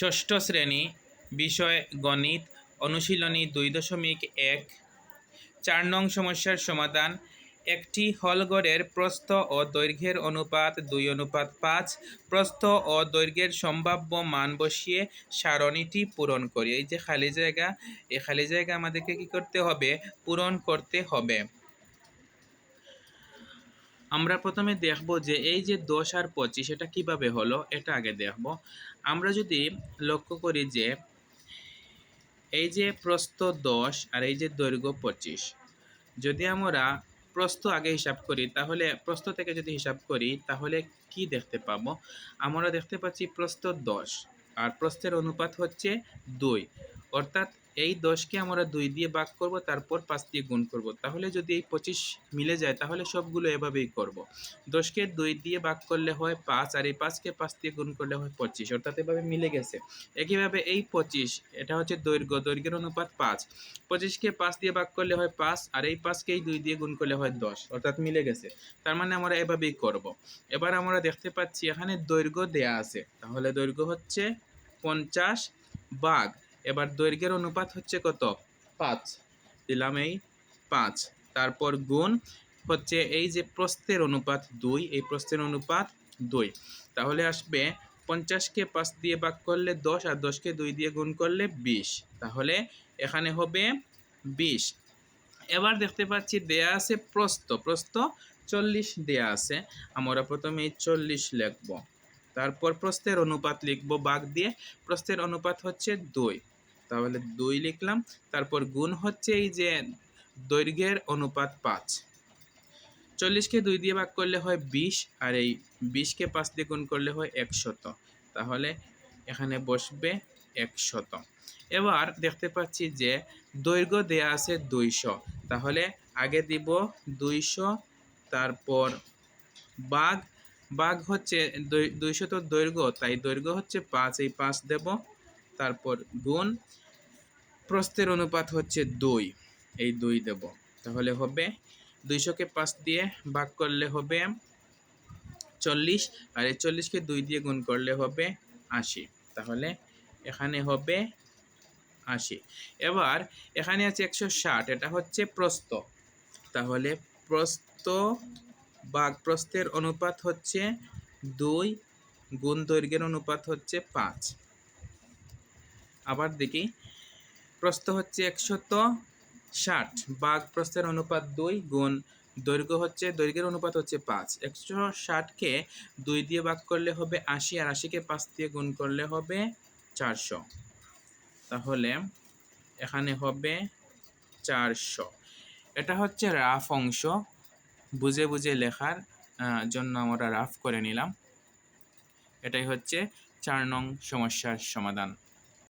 ষষ্ঠ শ্রেণি, বিষয় গণিত, অনুশীলনী দুই দশমিক এক। চার নং সমস্যার সমাধান। একটি হলঘরের প্রস্থ ও দৈর্ঘ্যের অনুপাত দুই, অনুপাত পাঁচ। প্রস্থ ও দৈর্ঘ্যের সম্ভাব্য মান বসিয়ে সারণীটি পূরণ করি। এই যে খালি জায়গা, এই খালি জায়গা আমাদেরকে কি করতে হবে? পূরণ করতে হবে। আমরা প্রথমে দেখব যে এই যে দশ আর পঁচিশ, এটা কীভাবে হলো? এটা আগে দেখব। আমরা যদি লক্ষ্য করি যে এই যে প্রস্থ দশ আর এই যে দৈর্ঘ্য পঁচিশ, যদি আমরা প্রস্থ আগে হিসাব করি, তাহলে প্রস্থ থেকে যদি হিসাব করি, তাহলে কি দেখতে পাবো? আমরা দেখতে পাচ্ছি প্রস্থ দশ আর প্রস্থের অনুপাত হচ্ছে দুই। অর্থাৎ এই দশকে আমরা দুই দিয়ে ভাগ করব, তারপর পাঁচ দিয়ে গুণ করব। তাহলে যদি এই পঁচিশ মিলে যায়, তাহলে সবগুলো এভাবেই করব। দশকে দুই দিয়ে ভাগ করলে হয় পাঁচ, আর এই পাঁচকে পাঁচ দিয়ে গুণ করলে হয় পঁচিশ। অর্থাৎ এভাবে মিলে গেছে। একইভাবে এই পঁচিশ, এটা হচ্ছে দৈর্ঘ্য, দৈর্ঘ্যের অনুপাত পাঁচ। পঁচিশকে পাঁচ দিয়ে ভাগ করলে হয় পাঁচ, আর এই পাঁচকেই দুই দিয়ে গুণ করলে হয় দশ। অর্থাৎ মিলে গেছে। তার মানে আমরা এভাবেই করব। এবার আমরা দেখতে পাচ্ছি এখানে দৈর্ঘ্য দেয়া আছে। তাহলে দৈর্ঘ্য হচ্ছে পঞ্চাশ বাঘ এবার দৈর্ঘ্যের অনুপাত হচ্ছে কত? পাঁচ। দিলাম এই পাঁচ। তারপর গুণ হচ্ছে এই যে প্রস্থের অনুপাত দুই, এই প্রস্থের অনুপাত দুই। তাহলে আসবে পঞ্চাশকে পাঁচ দিয়ে ভাগ করলে দশ আর দশকে দুই দিয়ে গুণ করলে বিশ। তাহলে এখানে হবে বিশ। এবার দেখতে পাচ্ছি দেয়া আছে প্রস্থ। প্রস্থ চল্লিশ দেয়া আছে। আমরা প্রথমে চল্লিশ লিখব। তারপর প্রস্থের অনুপাত লিখব বাঘ দিয়ে। প্রস্থের অনুপাত হচ্ছে দুই। তাহলে দুই লিখলাম। তারপর গুণ হচ্ছে এই যে দৈর্ঘ্যের অনুপাত পাঁচ। চল্লিশকে দুই দিয়ে ভাগ করলে হয় বিশ, আর এই বিশকে পাঁচ দিয়ে গুণ করলে হয় একশত। তাহলে এখানে বসবে একশত। এবার দেখতে পাচ্ছি যে দৈর্ঘ্য দেয়া আছে দুইশো। তাহলে আগে দিব দুইশো, তারপর বাঘ। বাঘ হচ্ছে দুইশত দৈর্ঘ্য, তাই দৈর্ঘ্য হচ্ছে পাঁচ, এই পাঁচ দেব। তারপর গুণ। প্রস্থের অনুপাত হচ্ছে দুই। এই দুই দেব। তাহলে হবে দুইশোকে পাঁচ দিয়ে ভাগ করলে হবে চল্লিশ। আর এই চল্লিশকে দুই দিয়ে গুণ করলে হবে আশি। তাহলে এখানে হবে আশি। এবার এখানে আছে একশো ষাট। এটা হচ্ছে প্রস্থ। তাহলে প্রস্থ বাঘ প্রস্থের অনুপাত হচ্ছে দুই। গুণ দৈর্ঘ্যের অনুপাত হচ্ছে পাঁচ। আবার দেখি। প্রস্থ হচ্ছে একশত ষাট, বাঘ প্রস্থের অনুপাত দুই গুণ দৈর্ঘ্য হচ্ছে, দৈর্ঘ্যের অনুপাত হচ্ছে পাঁচ। একশো ষাটকে দুই দিয়ে ভাগ করলে হবে আশি, আর আশিকে পাঁচ দিয়ে গুণ করলে হবে চারশো। তাহলে এখানে হবে চারশো। এটা হচ্ছে রাফ অংশ। বুঝে বুঝে লেখার জন্য আমরা রাফ করে নিলাম। এটাই হচ্ছে চার নং সমস্যার সমাধান।